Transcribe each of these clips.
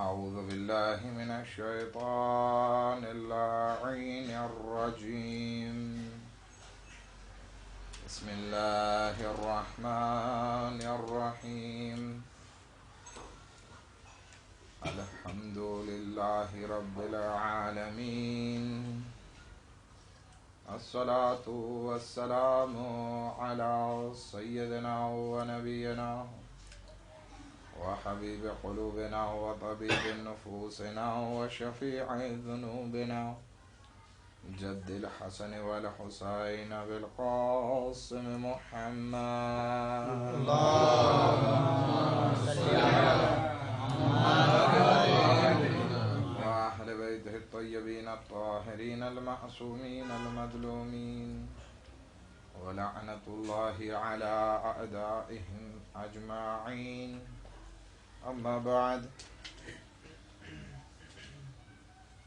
أعوذ بالله من الشيطان اللعين الرجيم. بسم الله الرحمن الرحيم. الحمد لله رب العالمين. الصلاة والسلام على سيدنا ونبينا وحبيب قلوبنا وطبيب نفوسنا وشفيع ذنوبنا. جد الحسن والحسين بالقاسم محمد. وأهل بيته الطيبين الطاهرين المعصومين المظلومين. ولعنة الله على أعدائهم أجمعين. أما بعد.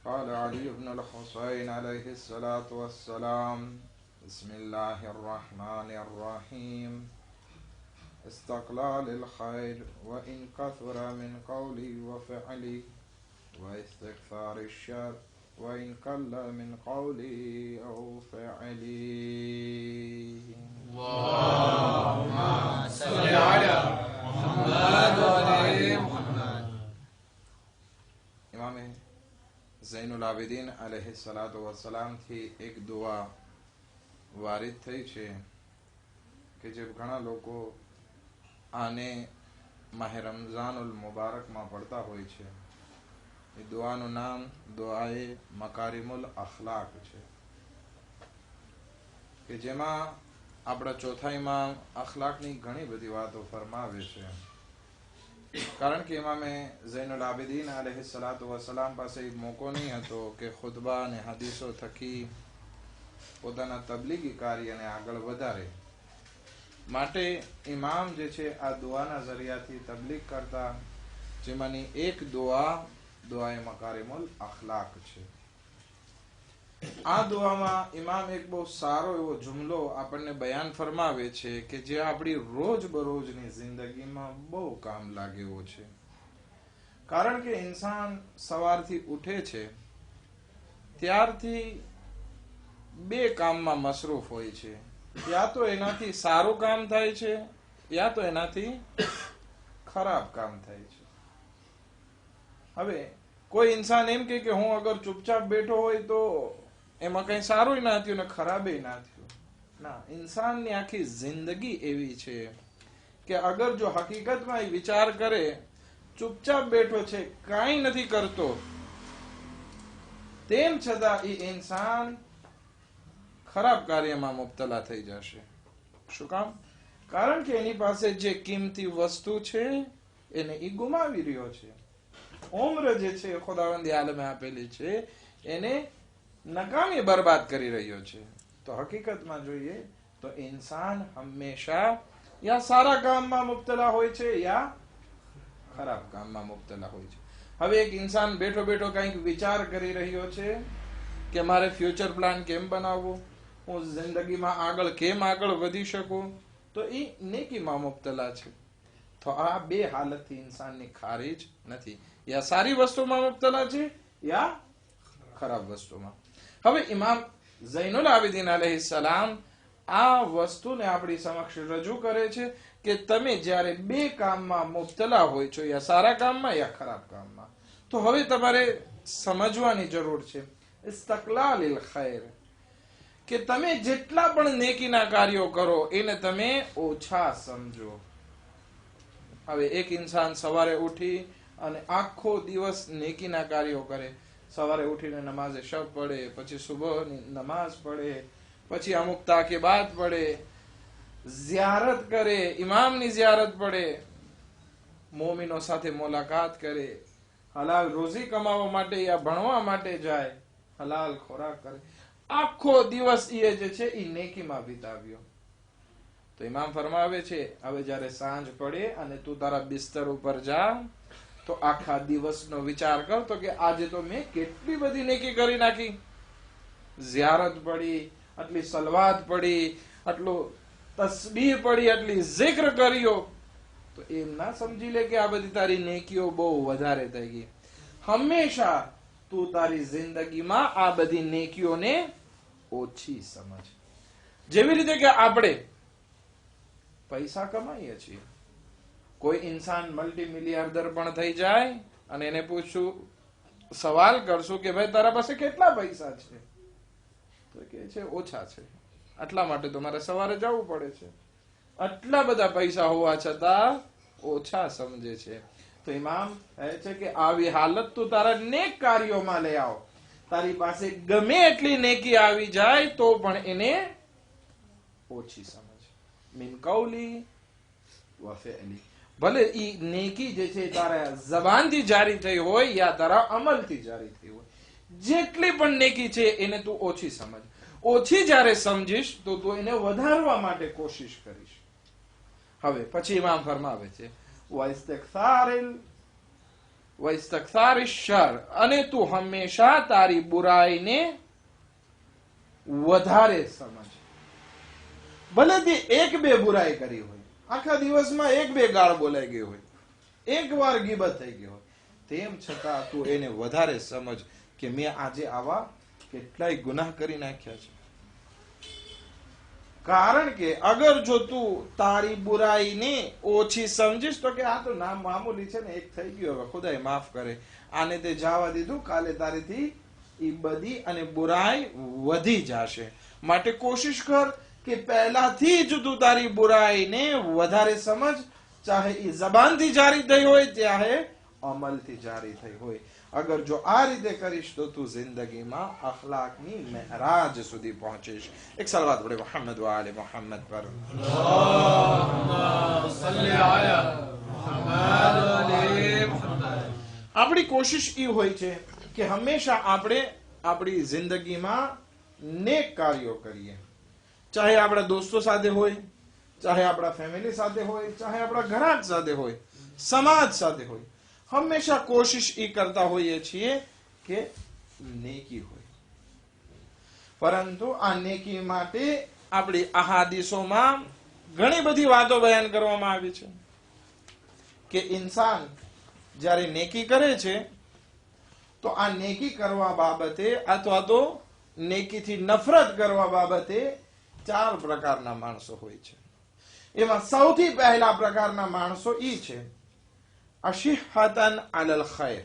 قال علي بن الحسين عليه الصلاة والسلام بسم الله الرحمن الرحيم. استقلال الخير وإن كثر من قولي وفعلي واستكثار الشر وإن قل من قولي أو فعلي. આબિદીન અલહ સલાત વસલામથી એક દુઆ વારિત થઈ છે કે જે ઘણા લોકો આને માહે રમઝાનુલ મુબારકમાં પડતા હોય છે. એ દુઆનું નામ દુઆએ મકારીમુલ અખલાક છે. કે જેમાં આપણા ચોથાઈમાં અખલાકની ઘણી બધી વાતો ફરમાવે છે. કારણ કે ઇમામે ઝૈનુલ આબિદીન અલૈહિ સલાત વસલામ પાસે મોકો નહીં હતો કે ખુતબા અને હદીસો થકી પોતાના તબલીગી કાર્યને આગળ વધારે. માટે ઇમામ જે છે આ દુઆના જરિયાથી તબલીગ કરતા, જેમાંની એક દુઆ દુઆએ મકારિમુલ અખલાક છે. આ દુઆમાં ઇમામ એક બહુ સારો એવો જુમલો આપણને બયાન ફરમાવે છે કે જે આપણી રોજબરોજની જિંદગીમાં બહુ કામ લાગેવો છે. કારણ કે ઇન્સાન સવારથી ઉઠે છે, ત્યારથી બે કામમાં મસરૂફ હોય છે. યા તો એનાથી સારું કામ થાય છે, યા તો એનાથી ખરાબ કામ થાય છે. હવે કોઈ ઇન્સાન એમ કે હું અગર ચૂપચાપ બેઠો હોય તો એમાં કઈ સારું ના થયું ને ખરાબ ના થયું. ના, ઇન્સાનની આખી જિંદગી એવી છે કે અગર જો હકીકતમાં એ વિચાર કરે, ચૂપચાપ બેઠો છે, કાંઈ નથી કરતો, તેમ છતાં એ ઇન્સાન ખરાબ કાર્યમાં મુબતલા થઈ જશે. શું કામ? કારણ કે એની પાસે જે કિંમતી વસ્તુ છે, એને એ ગુમાવી રહ્યો છે. ઉમ્ર જે છે ખુદાવંદી આલમે આપેલી છે, એને નકામી બરબાદ કરી રહ્યો છે. તો હકીકતમાં જોઈએ તો ઇન્સાન હંમેશા યા સારા કામમાં મુબતલા હોય છે યા ખરાબ કામમાં મુબતલા હોય છે. હવે એક ઇન્સાન બેઠો બેઠો કંઈક વિચાર કરી રહ્યો છે કે મારે ફ્યુચર પ્લાન કેમ બનાવવો? હું જિંદગીમાં આગળ કેમ આગળ વધી શકું? તો એ નેકીમાં મુબતલા છે. તો આ બે હાલતથી ઇન્સાનની ખારીજ નથી. યા સારી વસ્તુમાં મુબતલા છે યા ખરાબ વસ્તુમાં. હવે ઇમામ ઝૈનુલ આબિદીન અલહી સલામ આ વસ્તુને આપણી સમક્ષ રજૂ કરે છે કે તમે જ્યારે બે કામમાં મુબતલા હોય છો, યા સારા કામમાં યા ખરાબ કામમાં. તો હવે તમારે સમજવાની જરૂર છે. ઇસ્તકલાલિલ ખૈર. કે તમે જેટલા પણ નેકીના કાર્યો કરો, એને તમે ઓછા સમજો. હવે એક ઇન્સાન સવારે ઉઠી અને આખો દિવસ નેકીના કાર્યો કરે. સવારે ઉઠીને નમાઝે શબ પડે, પછી સુબહની નમાઝ પડે, પછી અમુક તાકીબાત પડે, ઝિયારત કરે ઇમામની ઝિયારત પડે, મોમિનો સાથે મુલાકાત કરે, હલાલ રોજી કમાવા માટે યા ભણવા માટે જાય, હલાલ ખોરાક કરે. આખો દિવસ એ જે છે એ નેકીમાં વિતાવ્યો. તો ઇમામ ફરમાવે છે, હવે જ્યારે સાંજ પડે અને તું તારા બિસ્તર ઉપર જા તો આખા દિવસનો વિચાર કરતો કે આજે તો મેં કેટલી બધી નેકી કરી નાખી. ઝિયારત પડી, આટલી સલવાત પડી, આટલું તસબીહ પડી, આટલી જિક્ર કર્યો. તો એમ ના સમજી લે કે આ બધી તારી નેકીઓ બહુ વધારે થઈ ગઈ. હંમેશા તું તારી જિંદગીમાં આ બધી નેકીઓને ઓછી સમજ. જેવી રીતે કે આપણે પૈસા કમાઈએ છીએ. કોઈ ઇન્સાન મલ્ટી મિલિયર્ડર પણ થઈ જાય અને એને પૂછશું સવાલ કરશું કે ભાઈ, તારા પાસે કેટલા પૈસા છે? તો કે છે, ઓછા છે. આટલા માટે તો મારે સવારે જવું પડે છે. આટલા બધા પૈસા હોવા છતાં ઓછા સમજે છે. તો ઇમામ કહે છે કે આવી હાલત તું તારા નેક કાર્યોમાં લઈ આવ. તારી પાસે ગમે એટલી નેકી આવી જાય તો પણ એને ઓછી સમજ. મિન કૌલી વ ફિઅલી ભલે એ નેકી જે છે, તારા જબાનથી જારી થઈ હોય યા તારા અમલથી જારી થઈ હોય. જેટલી પણ નેકી છે, એને તું ઓછી સમજ. ઓછી જ્યારે સમજીશ, તો તું એને વધારવા માટે કોશિશ કરીશ. હવે પછી ઇમામ ફરમાવે છે અને તું હંમેશા તારી બુરાઈને વધારે સમજ. ભલે તે એક બે બુરાઈ કરી હોય. આખા દિવસમાં એક બે ગાળ બોલાઈ ગઈ હોય. એક વાર ગીબત થઈ ગઈ હોય. તેમ છતાં તું એને વધારે સમજ કે મેં આજે આવા કેટલાય ગુનાહ કરી નાખ્યા છે. કારણ કે અગર જો તું તારી બુરાઈને ઓછી સમજીશ, તો કે આ તો નામ મામૂલી છે ને, એક થઈ ગયો હવે ખુદાએ માફ કરે. આને તે જવા દીધું, કાલે તારીથી એ બધી અને બુરાઈ વધી જશે. માટે કોશિશ કર કે પહેલાથી જ જુદારી બુરાઈને વધારે સમજ, ચાહે એ જબાનથી જારી થઈ હોય, ચાહે અમલથી જારી થઈ હોય. અગર જો આ રીતે કરીશ, તો તું જિંદગીમાં અખલાકની મહેરાજ સુધી પહોંચીશ. એક સલવાત પડે મોહમ્મદ વાલે મોહમ્મદ પર. આપણી કોશિશ એ હોય છે કે હંમેશા આપણે આપણી જિંદગીમાં નેક કાર્યો કરીએ. ચાહે આપણા દોસ્તો સાથે હોય, ચાહે આપણા ફેમિલી સાથે હોય, ચાહે આપણા ઘરાક સાથે હોય, સમાજ સાથે હોય, હંમેશા કોશિશ એ કરતા હોઈએ છીએ કે નેકી હોય. પરંતુ આ નેકી માટે આપણી અહાદીસોમાં ઘણી બધી વાતો બયાન કરવામાં આવી છે કે ઇન્સાન જ્યારે નેકી કરે છે, તો આ નેકી કરવા બાબતે અથવા તો નેકીથી નફરત કરવા બાબતે ચાર પ્રકારના માણસો હોય છે. એમાં સૌથી પહેલા પ્રકારના માણસો ઈ છે. અશિહતન અલલ ખૈર.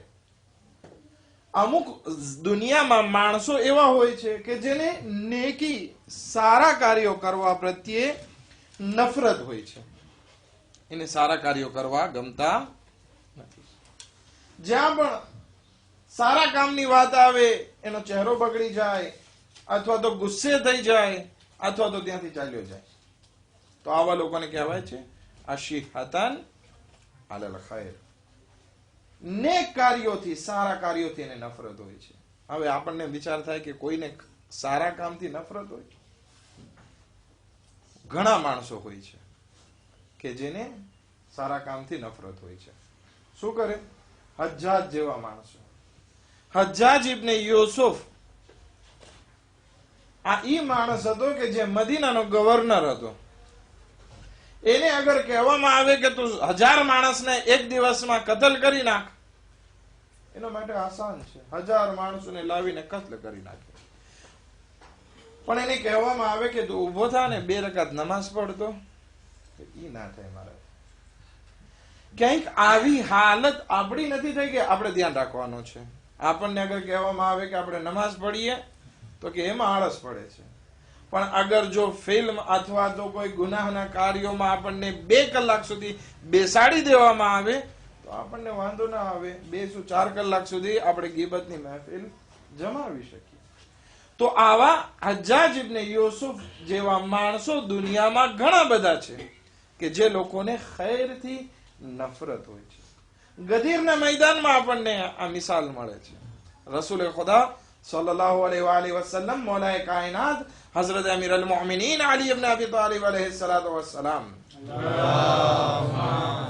અમુક દુનિયામાં માણસો એવા હોય છે કે જેને નેકી સારા કાર્યો કરવા પ્રત્યે નફરત હોય છે. એને સારા કાર્યો કરવા ગમતા નથી. જ્યાં પણ સારા કામની વાત આવે, એનો ચહેરો બગડી જાય, અથવા તો ગુસ્સે થઈ જાય અથવા તો ત્યાંથી ચાલ્યો જાય. તો આવા લોકોને કહેવાય છે અશિહતન અલલ ખૈર. નેક કાર્યોથી, સારા કાર્યોથી એને નફરત હોય છે. હવે આપણને વિચાર થાય કે કોઈને સારા કામથી નફરત હોય? ઘણા માણસો હોય છે કે જેને સારા કામથી નફરત હોય છે. શું કરે? હજ્જાજ જેવા માણસો. હજ્જાજ ઇબને યુસુફ આ ઈ માણસ હતો કે જે મદીનાનો ગવર્નર હતો. એને અગર કહેવામાં આવે કે તું હજાર માણસને એક દિવસમાં કતલ કરી નાખ, એના માટે આસાન છે. હજાર માણસોને લાવીને કતલ કરી નાખે. પણ એને કહેવામાં આવે કે તું ઊભો થા ને બે રકાત નમાઝ પડતો એ ના થાય મારે. ક્યાંક આવી હાલત આપણી નથી થઈ કે આપણે ધ્યાન રાખવાનું છે. આપણને અગર કહેવામાં આવે કે આપણે નમાઝ પડીએ તો કે એમાં આળસ પડે છે. પણ અગર જો ફિલ્મ અથવા તો કોઈ ગુનાહના કાર્યોમાં આપણને બે કલાક સુધી બેસાડી દેવામાં આવે, તો આપણને વાંધો ના આવે. બે શું, ચાર કલાક સુધી આપણે ગીબતની મહેફિલ જમાવી શકીએ. તો આવા હજાજ ઇબ્ને યુસુફ જેવા માણસો દુનિયામાં ઘણા બધા છે કે જે લોકોને ખૈરથી નફરત હોય છે. ગધીરના મેદાનમાં આપણને આ મિસાલ મળે છે. રસૂલ ખુદા સલ્લલ્લાહુ અલૈહિ વાલિહ વસલ્લમ મૌલાએ કાયનાત હઝરત અમીર અલ મોમિનીન અલી ઇબ્ન અબી તાલિબ અલૈહિ સલાતુ વસ્સલામ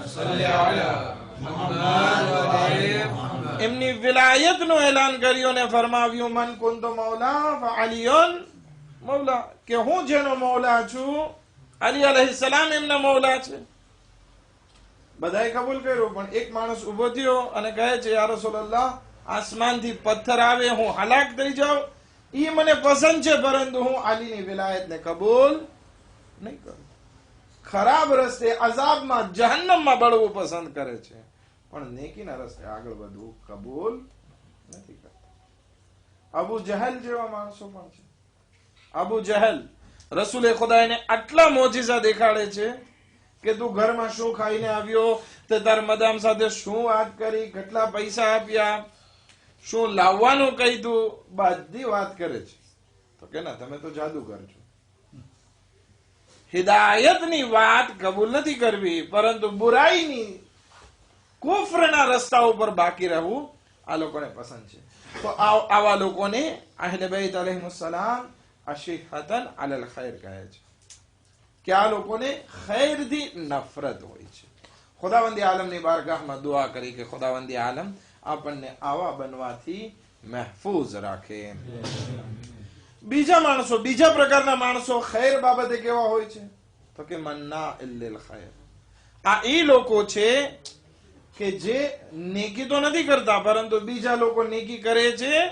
صل على محمد وآل محمد એમની વિલાયતનું એલાન કર્યું ને ફરમાવ્યું મન કુંતો મૌલા ફઅલિયુન મૌલા કે હું જેનો મૌલા છું અલી અલૈહિ સલામ એમના મૌલા છે બધાએ કબૂલ કર્યું પણ એક માણસ ઉભો થયો અને કહે છે યા રસૂલલ્લાહ આસમાનથી પથ્થર આવે, હું હલાક થઈ જાઉં. એ મને પસંદ છે, પરંતુ હું આલીની વિલાયતને કબૂલ નહીં કરું. ખરાબ રસ્તે અઝાબમાં, જહન્નમમાં બળવું પસંદ કરે છે. પણ નેકીના રસ્તે આગળ વધવું કબૂલ નથી કરતા. અબુ જહલ જેવા માણસો પણ છે. અબુ જહલ, રસૂલે ખુદાને આટલા મોજીસા દેખાડે છે કે તું ઘરમાં શું ખાઈને આવ્યો, તે તાર મદામ સાથે શું વાત કરી, કેટલા પૈસા આપ્યા શું લાવવાનું કીધું બધી વાત કરે છે. તો કે ના, તમે તો જાદુગર છો. હિદાયતની વાત કબૂલ નથી કરવી, પરંતુ બુરાઈની કુફરના રસ્તા ઉપર બાકી રહેવું આ લોકોને પસંદ છે. તો આવા લોકોને અહેલે બેત અલૈહિસ્સલામ અશિહતન અલલ ખૈર કહે છે. કે આ લોકોને ખૈરથી નફરત હોય છે. ખુદાવંદી આલમની બારગાહમાં દુઆ કરી કે ખુદાવંદી આલમ આપણને આવા બનવાથી મહેફૂઝ રાખે. બીજા માણસો, બીજા પ્રકારના માણસો ખૈર બાબતે કેવા હોય છે? તો કે મન્ના ઇલ્લિલ ખૈર. આ એ લોકો છે કે જે નેકી તો નથી કરતા, પરંતુ બીજા લોકો નેકી કરે છે.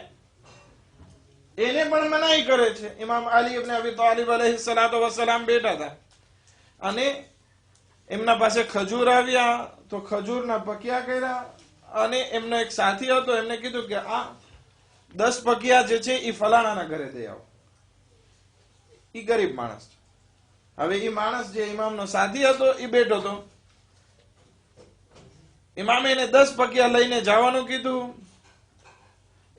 એને પણ મનાઈ કરે છે. ઇમામ અલી ઇબ્ન અબી તાલિબ અલૈહિ સલાતો વસલામ બેઠા હતા. અને એમના પાસે ખજૂર આવ્યા, તો ખજૂરના પકિયા કર્યા અને એમનો એક સાથી હતો, એમને કીધું કે આ દસ પગિયા જે છે એ ફલાણાના ઘરે દઈ આવો. એ ગરીબ માણસ છે. હવે એ માણસ જે ઇમામનો સાથી હતો એ બેઠો હતો. ઇમામે એને દસ પગિયા લઈને જવાનું કીધું.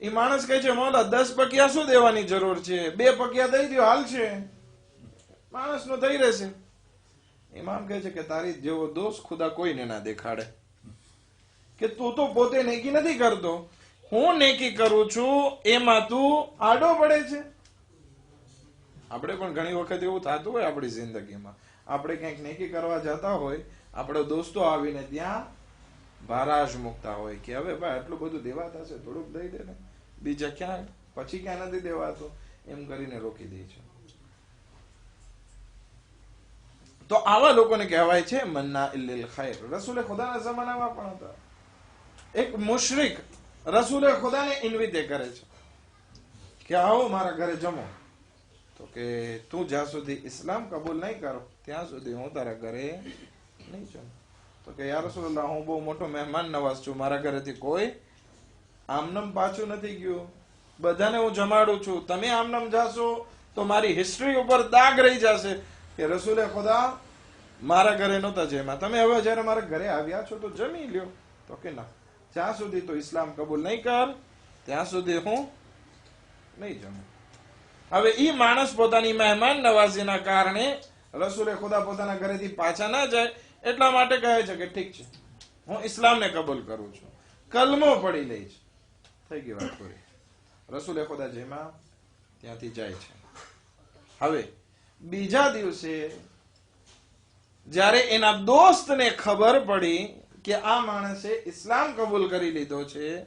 એ માણસ કહે છે, મોલા, દસ પકિયા શું દેવાની જરૂર છે? બે પકિયા દઈ દો હાલ છે. માણસ નો થઈ રહેશે. ઇમામ કહે છે કે, તારી જેવો દોષ ખુદા કોઈને ના દેખાડે. કે તું તો પોતે નેકી નથી કરતો. હું નેકી કરું છું, એમાં તું આડો પડે છે. આપણે પણ ઘણી વખત એવું થતું હોય આપણી જિંદગીમાં. આપણે ક્યાંક નેકી કરવા જતા હોય, આપણે દોસ્તો આવીને ત્યાં ભારાશ મૂકતા હોય કે હવે ભાઈ આટલું બધું દેવાતા છે, થોડુંક દઈ દે ને. બીજા ક્યાં? પછી ક્યાં નથી દેવાતું? એમ કરીને રોકી દે છે. તો આવા લોકોને કહેવાય છે, મન્ના ઇલ્લિલ ખૈર. રસૂલે ખુદાના જમાનામાં પણ હતા. એક મુશરિક રસૂલે ખુદાને ઇન્વિતે કરે છે કે આવો મારા ઘરે જમો. તો કે તું જ્યાં સુધી ઇસ્લામ કબૂલ નહીં કરો, ત્યાં સુધી હું તારા ઘરે નહીં જમું. તો કે યા રસૂલલ્લાહ, હું બહુ મોટો મહેમાન નવાઝ છું, મારા ઘરેથી કોઈ આમનમ પાછું નથી ગયું. બધાને હું જમાડું છું. તમે આમનમ જાશો તો મારી હિસ્ટ્રી ઉપર દાગ રહી જશે કે રસૂલે ખુદા મારા ઘરે નહોતા જેમાં તમે હવે જયારે મારા ઘરે આવ્યા છો તો જમી લ્યો. તો કે ના. જ્યાં સુધી તો ઇસ્લામ કબૂલ નહીં કર, ત્યાં સુધી હું નહીં જમું. હવે એ માણસ પોતાની મહેમાન નવાજીના કારણે રસૂલે ખુદા પોતાના ઘરેથી પાછા ના જાય, એટલા માટે કહે છે કે ઠીક છે, હું ઇસ્લામને કબૂલ કરું છું. કલમો પડી લઈશ થઈ ગઈ વાત પૂરી. રસૂલે ખુદા જેમાં ત્યાંથી જાય છે. હવે બીજા દિવસે જ્યારે એના દોસ્તને ખબર પડી કે આ માણસે ઇસ્લામ કબૂલ કરી લીધો છે,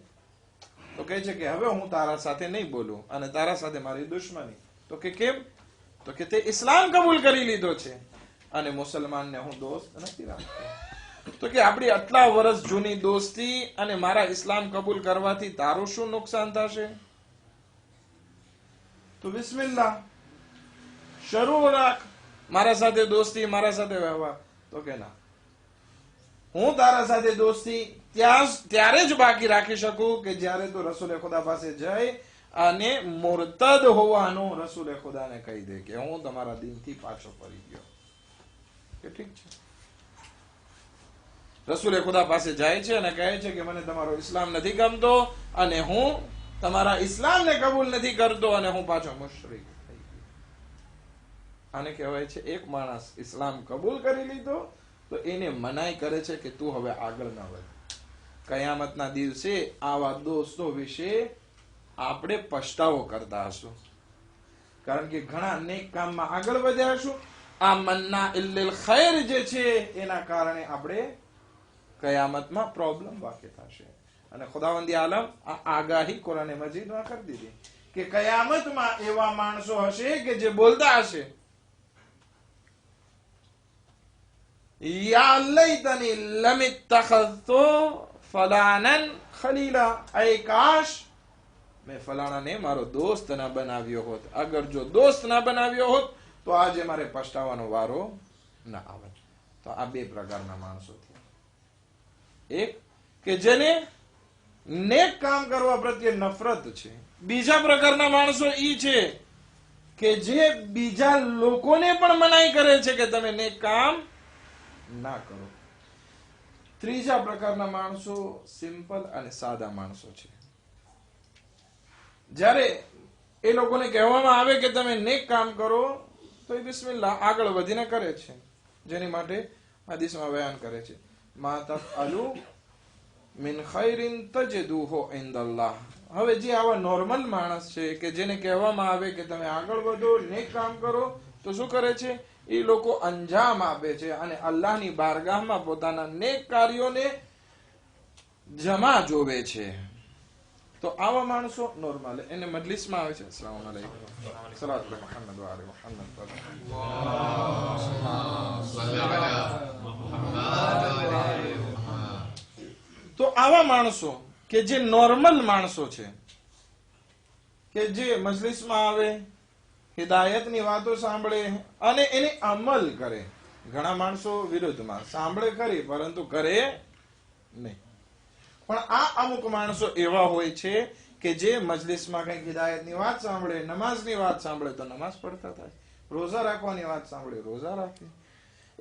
તો કહે છે કે હવે હું તારા સાથે નહીં બોલું અને તારા સાથે મારી દુશ્મની. તો કે કેમ? તો કે તે ઇસ્લામ કબૂલ કરી લીધો છે અને મુસલમાનને હું દોસ્ત નથી રાખતો. તો કે આપણી આટલા વર્ષ જૂની દોસ્તી અને મારા ઇસ્લામ કબૂલ કરવાથી તારું શું નુકસાન થશે? તો બિસ્મિલ્લા શરૂ રાખ. મારા સાથે દોસ્તી, મારા સાથે વ્યવહાર. તો કે ના. હું તારા સાથે દોસ્તી ત્યાં ત્યારે જ બાકી રાખી શકું કે જ્યારે તું રસૂલે ખુદા પાસે જઈ અને મુરતદ હોવાનું રસૂલે ખુદાને કહી દે કે હું તમારા દિનથી પાછો ફરી ગયો. કે ઠીક છે? રસૂલે ખુદા પાસે જાય છે અને કહે છે કે મને તમારો ઇસ્લામ નથી ગમતો અને હું તમારા ઇસ્લામને કબૂલ નથી કરતો અને હું પાછો મુશરિક થઈ ગયો. આને કહેવાય છે એક માણસ ઇસ્લામ કબૂલ કરી લીધો તો એને મનાઈ કરે છે કે તું હવે આગળ ન વધ. કયામતના દિવસે આવા દોસ્તો વિશે આપણે પછતાવો કરતા હશું. કારણ કે ઘણા નેક કામમાં આગળ વધ્યા હશું. આ મન્ના ઇલ્લિલ ખૈર જે છે, એના કારણે આપણે કયામતમાં પ્રોબ્લેમ વાકે થશે. અને ખુદાવંદી આલમ આ આગાહી કોરાને મજીદમાં કરી દીધી કે કયામતમાં એવા માણસો હશે કે જે બોલતા હશે. યા લૈતની લમ ઇત્તખذtu ફલાનન ખલીલા એ કાશ મેં ફલાણાને મારો દોસ્ત ના બનાવ્યો હોત અગર જો દોસ્ત ના બનાવ્યો હોત તો આજે મારે પછતાવાનો વારો ના આવે તો આ બે પ્રકારના માણસો થયા એક કે જેને નેક કામ કરવા પ્રત્યે નફરત છે બીજા પ્રકારના માણસો ઈ છે કે જે બીજા લોકોને પણ મનાઈ કરે છે કે તમે નેક કામ ના કરો. ત્રીજા પ્રકારના માણસો સિમ્પલ અને સાદા માણસો છે. જ્યારે એ લોકોને કહેવામાં આવે કે તમે નેક કામ કરો, તો એ બિસ્મિલ્લા આગળ વધીને કરે છે. જેની માટે હદીસમાં બયાન કરે છે. મા અલુ મિન ખૈરિન તજદુહુ ઇન્દલ્લાહ. હવે જે આવા નોર્મલ માણસ છે કે જેને કહેવામાં આવે કે તમે આગળ વધો, નેક કામ કરો, તો શું કરે છે? એ લોકો અંજામ આપે છે અને અલ્લાહની બારગાહમાં પોતાના નેક કાર્યોને જમા જોવે છે. તો આવા માણસો નોર્મલ એને મજલિસમાં આવે છે. અસલામ અલૈકુમ. તો આવા માણસો કે જે નોર્મલ માણસો છે, કે જે મજલિસમાં આવે હિદાયતની વાતો સાંભળે અને એને અમલ કરે. ઘણા માણસો વિરુદ્ધમાં સાંભળે ખરી, પરંતુ કરે નહીં. પણ આ અમુક માણસો એવા હોય છે કે જે મજલિસમાં કંઈક હિદાયતની વાત સાંભળે, નમાઝની વાત સાંભળે, તો નમાઝ પડતા થાય. રોઝા રાખવાની વાત સાંભળે, રોઝા રાખે.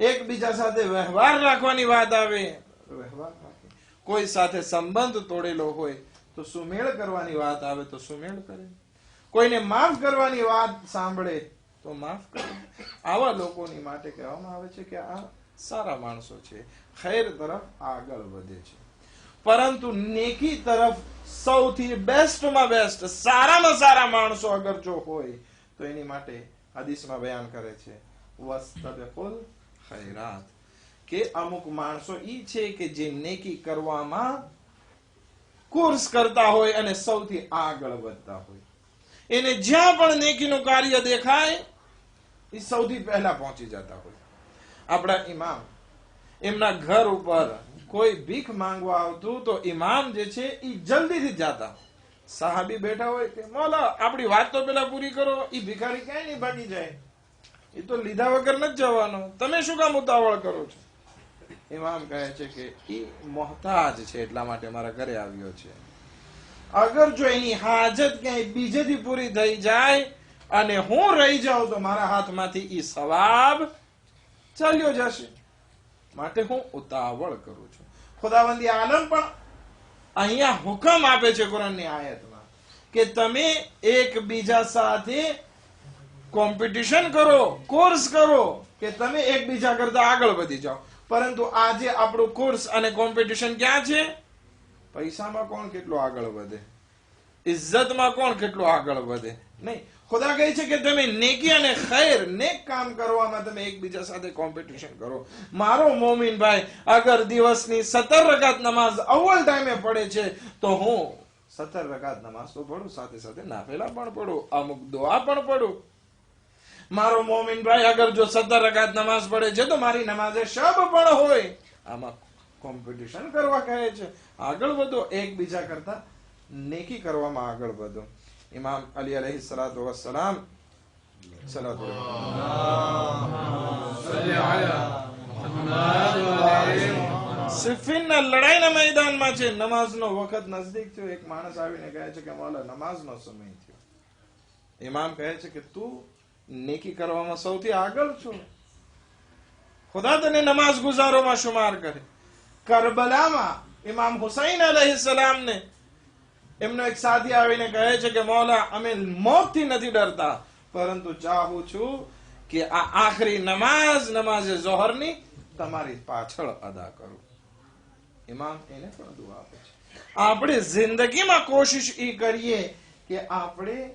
એકબીજા સાથે વ્યવહાર રાખવાની વાત આવે, વ્યવહાર રાખે. કોઈ સાથે સંબંધ તોડેલો હોય, તો સુમેળ કરવાની વાત આવે, તો સુમેળ કરે. કોઈને માફ કરવાની વાત સાંભળે તો માફ કરે. આવા લોકોની માટે કહેવામાં આવે છે કે આ સારા માણસો છે. ખૈર તરફ આગળ વધે છે. પરંતુ નેકી તરફ સૌથી બેસ્ટમાં બેસ્ટ, સારામાં સારા માણસો અગર જો હોય, તો એની માટે હદીસમાં બયાન કરે છે. વસ્તબિકુલ ખૈરાત. કે અમુક માણસો ઈ છે કે જે નેકી કરવામાં કોર્સ કરતા હોય અને સૌથી આગળ વધતા હોય. એને જ્યાં પણ નેકીનું કાર્ય દેખાય, એ સૌથી પહેલા પહોંચી જતા હોય. આપણા ઇમામ એમના ઘર ઉપર કોઈ ભીખ માંગવા આવતું તો ઇમામ જે છે, એ જલ્દીથી જાતા સાહાબી બેઠા હોય કે, મોલા, આપણી વાત તો પેલા પૂરી કરો, એ ભિખારી ક્યાંય નહીં ભાગી જાય? એ તો લીધા વગર નથી જવાનો. તમે શું કામ ઉતાવળ કરો છો? ઇમામ કહે છે કે એ મોહતાજ છે એટલા માટે મારા ઘરે આવ્યો છે. અગર જો એની હાજત ક્યાંય બીજેથી પૂરી થઈ જાય અને હું રહી જાઉં તો મારા હાથમાંથી એ સવાબ ચાલ્યો જશે. માટે હું ઉતાવળ કરું છું. ખુદાવંદી આલમ પણ અહીંયા હુકમ આપે છે કુરાનની આયતમાં કે તમે એકબીજા સાથે કોમ્પિટિશન કરો, કોર્સ કરો કે તમે એકબીજા કરતા આગળ વધી જાઓ. પરંતુ આજે આપણું કોર્સ અને કોમ્પિટિશન ક્યાં છે? પૈસામાં કોણ કેટલો આગળ વધે? ઇજ્જતમાં કોણ કેટલો આગળ વધે? નહીં ખુદા કહે છે કે તમે નેકી અને ખૈર નેક કામ કરવામાં તમે એકબીજા સાથે કોમ્પિટિશન કરો. મારો મોમીનભાઈ અગર દિવસની સત્તર રકાત નમાઝ અવ્વલ ટાઈમે પડે છે તો હું સત્તર રકાત નમાઝ તો પડું સાથે સાથે નાફેલા પણ પડું અમુક દુઆ પણ પડું. મારો મોમીનભાઈ અગર જો સત્તર રકાત નમાઝ પડે છે તો મારી નમાઝે શબ પણ હોય. આમાં કોમ્પિટિશન કરવા કહે છે. આગળ વધો, એકબીજા કરતા નેકી કરવામાં આગળ વધો. ઇમામ અલી અલહી સલાતુ વસલામ સલાતુ સિફિનના લડાઈના મેદાનમાં છે, નમાઝનો વખત નજદીક થયો. એક માણસ આવીને કહે છે કે, મોલા, નમાઝનો સમય થયો. ઇમામ કહે છે કે, તું નેકી કરવામાં સૌથી આગળ છું. ખુદા તને નમાઝ ગુજારોમાં શુમાર કરે. કરબલામાં ઇમામ હુસૈન અલૈહિ સલામને. એમનો એક સાથી આવીને કહે છે કે, મોલા, અમે મોતથી નથી ડરતા, પરંતુ ચાહું છું કે આ આખરી નમાઝ, નમાઝે જોહરની તમારી પાછળ અદા કરું. ઇમામ એને પણ દુઆ આપે છે. આપણે જિંદગીમાં કોશિશ એ કરીએ કે આપણે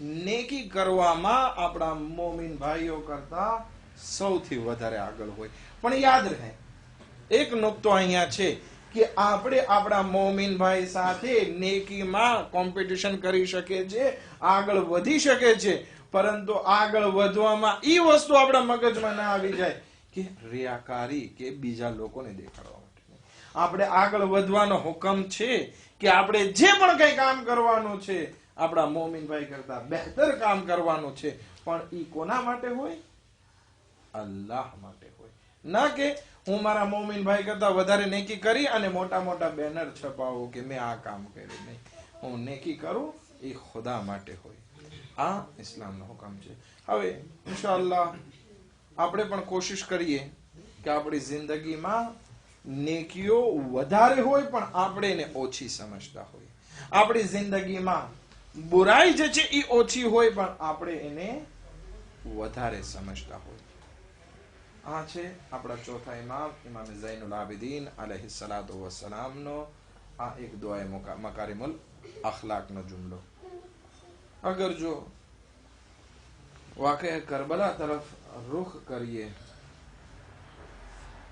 નેકી કરવામાં આપણા મોમિન ભાઈઓ કરતા સૌથી વધારે આગળ હોય. પણ યાદ રહે એક નુકતો અહીંયા છે કે આપણે આપણા મોમિનભાઈ સાથે નેકીમાં કોમ્પિટિશન કરી શકે છે, આગળ વધી શકે છે, પરંતુ આગળ વધવામાં એ વસ્તુ આપણા મગજમાં ના આવી જાય કે રિયાકારી કે બીજા લોકોને દેખાડવા માટે આપણે આગળ વધવાનો હુકમ છે કે આપણે જે પણ કંઈ કામ કરવાનું છે, આપણા મોમિનભાઈ કરતા બહેતર કામ કરવાનું છે, પણ એ કોના માટે હોય? અલ્લાહ માટે ના કે, હું મારા મોમિનભાઈ કરતા વધારે નેકી કરી અને મોટા મોટા બેનર છપાવું કે મેં આ કામ કર્યું. નહીં. હું નેકી કરું, એ ખુદા માટે હોય. આ ઇસ્લામનો હુકમ છે. હવે ઇન્શાલ્લાહ આપણે પણ કોશિશ કરીએ કે આપણી જિંદગીમાં નેકીઓ વધારે હોય પણ આપણે એને ઓછી સમજતા હોય. આપણી જિંદગીમાં બુરાઈ જે છે એ ઓછી હોય પણ આપણે એને વધારે સમજતા હોય. આ છે આપણા ચોથા ઇમામ ઇમામ ઝૈનુલ આબિદીન અલૈહિ સલાતુ વસલામનો આ એક દુઆએ મુકા- મકારિમુલ અખલાકનો જુમલો. અગર જો વાકે કરબલા તરફ રૂખ કરીએ,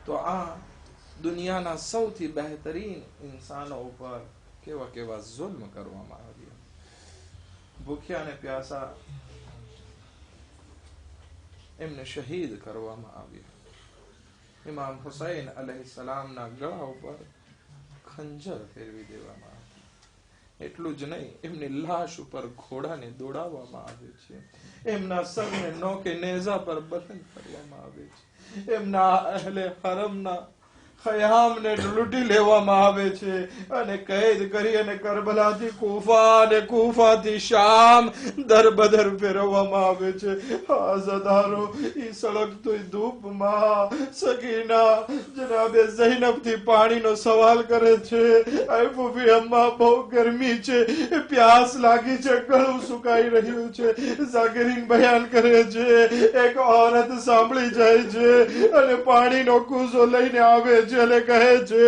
તો આ દુનિયાના સૌથી બહેતરીન ઇન્સાનો ઉપર કેવા કેવા જુલ્મ કરવામાં આવ્યા. ભૂખ્યા અને પ્યાસા એમને શહીદ કરવામાં આવ્યા ઇમામ હુસૈન અલહીસલામના ગળા ઉપર ખંજર ફેરવી દેવામાં આવ્યું એટલું જ નહીં એમની લાશ ઉપર ઘોડાને દોડાવવામાં આવે છે એમના સરને નોકે નેઝા પર બલન કરવામાં આવે છે એમના અહલે હરમના ખયામને લૂંટી લેવામાં આવે છે અને કૈદ કરી અને કરબલાથી કુફા અને કુફાથી શામ દરબદર ફેરવવામાં આવે છે. આ ઝદારો ઈ સળગતી ધૂપમાં સગીના જનાબે ઝૈનબથી પાણીનો સવાલ કરે છે. ફૂફી, અમ્મા, બહુ ગરમી છે. પ્યાસ લાગી છે, ગળું સુકાઈ રહ્યું છે. ઝાકરીન બયાન કરે છે. એક ઓરત સાંભળી જાય છે અને પાણીનો કૂઝો લઈને આવે છે અને કહે છે,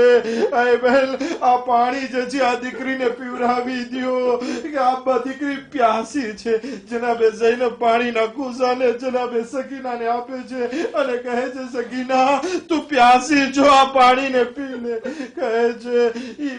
આય બહેન, આ પાણી જે છે, આ દીકરીને પીવડાવી દો કે આ દીકરી પ્યાસી છે, જનાબે ઝૈનબ પાણીના કૂઝાને જનાબે સગીનાને આપે છે અને કહે છે, સગીના, તું પ્યાસી છો, આ પાણીને પી લે કહે છે, ઈ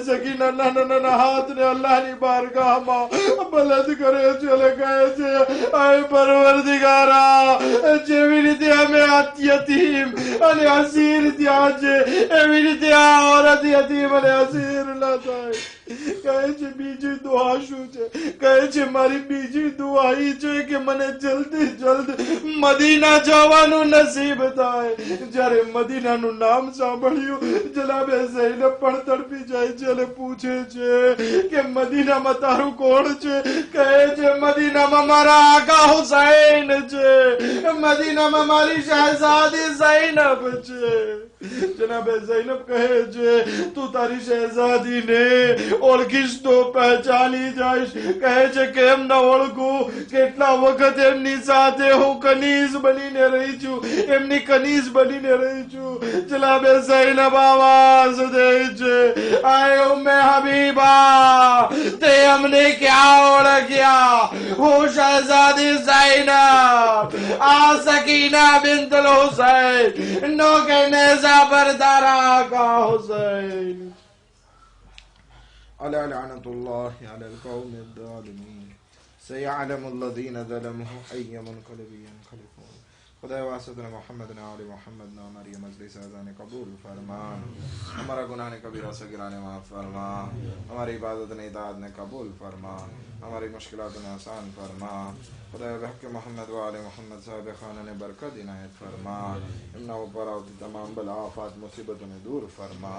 સકીના નાના નાના હાથને અલ્લાહની બારગાહમાં બલદ કરે છે અને કહે છે આય પરવરદિગારા જેવી રીતે અમે આ યતીમ અને અસીર થયા છે એવી રીતે આ ઓરત યતીમ અને અસીર ના થાય કહે છે, બીજી દુઆ શું છે? કહે છે, મારી બીજી દુઆ એ છે કે મને જલ્દી, જલ્દ મદીના જવાનું નસીબ થાય. જ્યારે મદીનાનું નામ સાંભળ્યું, જનાબે ઝૈનબ પણ તડપી જાય છે અને પૂછે છે કે, મદીનામાં તારું કોણ છે? કહે છે, મદીનામાં મારા આકા હુસૈન છે. મદીનામાં મારી શહેઝાદી ઝૈનબ છે. જનાબે ઝૈનબ કહે છે, તું તારી શહેઝાદીને ઓળખીશ તો પહેચાની જઈશ. કહે છે કેમ ન ઓળખું. કેટલા વખત એમની સાથે હું કનીઝ બનીને રહી છું. એમની કનીઝ બનીને રહી છું. જલાબે સૈન બાવા સુધે છે. આય ઉમે હબીબા, તે અમને ક્યાં ઓળખ્યા? હું શહજાદી સૈના આ સકીના બિંતલ હુસૈન. નો કહેને સાબર તારા કા હુસૈન. ألا لعنة الله على القوم الظالمين. سيعلم الذين ظلموا أي منقلب ينقلبون. خدا واسطنا محمد نے آل محمد نے ہماری مجلس اذان قبول فرما ہمارا گناہ نے کبیرہ صغیرہ نے معاف فرما ہماری عبادت نے اطاعت نے قبول فرما ہماری مشکلات نے آسان فرما خدا بحق محمد و آل محمد صاحب خانہ نے برکت عنایت فرما امنا اوپر آتی تمام بلا آفات مصیبتوں نے دور فرما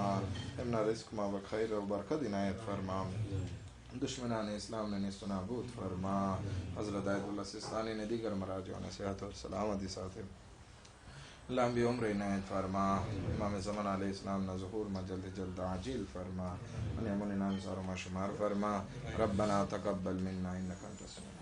امنا رزق ما بخیر و برکت عنایت فرما دشمنان اسلام نے نیست نابود فرما۔ حضرت آیت اللہ سستانی نے دیگر مراجعوں نے صحت اور سلامتی ساتھ لمبی عمر عنایت فرما۔ امام زمان علیہ السلام نے ظہور میں جلد جلد عاجل فرما۔ انعم انصار ما شمار فرما۔ ربنا تقبل منا انك انت السميع